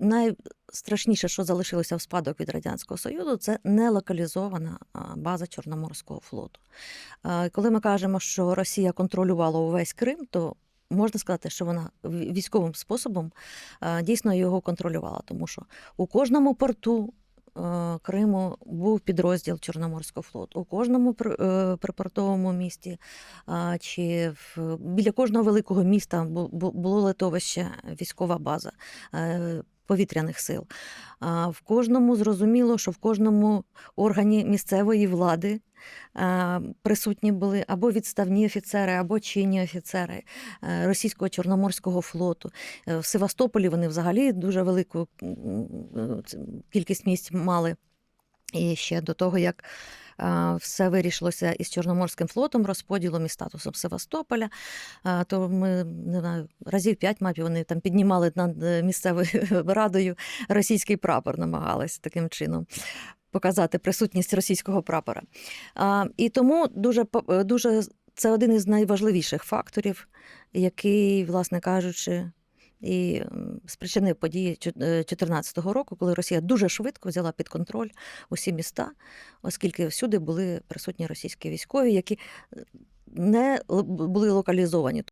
найстрашніше, що залишилося в спадок від Радянського Союзу, це нелокалізована база Чорноморського флоту. Коли ми кажемо, що Росія контролювала увесь Крим, то можна сказати, що вона військовим способом дійсно його контролювала, тому що у кожному порту. Е, Криму був підрозділ Чорноморського флоту. У кожному е, припортовому місті чи в, біля кожного великого міста бу- бу- було литовище, військова база е, повітряних сил. В кожному зрозуміло, що в кожному органі місцевої влади присутні були або відставні офіцери, або чинні офіцери е, російського чорноморського флоту. Е, В Севастополі вони взагалі дуже велику ц- кількість місць мали. І ще до того, як все вирішилося із Чорноморським флотом, розподілом і статусом Севастополя, то ми не знаю, разів п'ять мапів вони там піднімали над е, місцевою радою російський прапор, намагались таким чином. Показати присутність російського прапора. А, і тому дуже, е, дуже це один із найважливіших факторів, який, власне кажучи, і спричинив події 2014 року, коли Росія дуже швидко взяла під контроль усі міста, оскільки всюди були присутні російські військові, які е, не були локалізовані.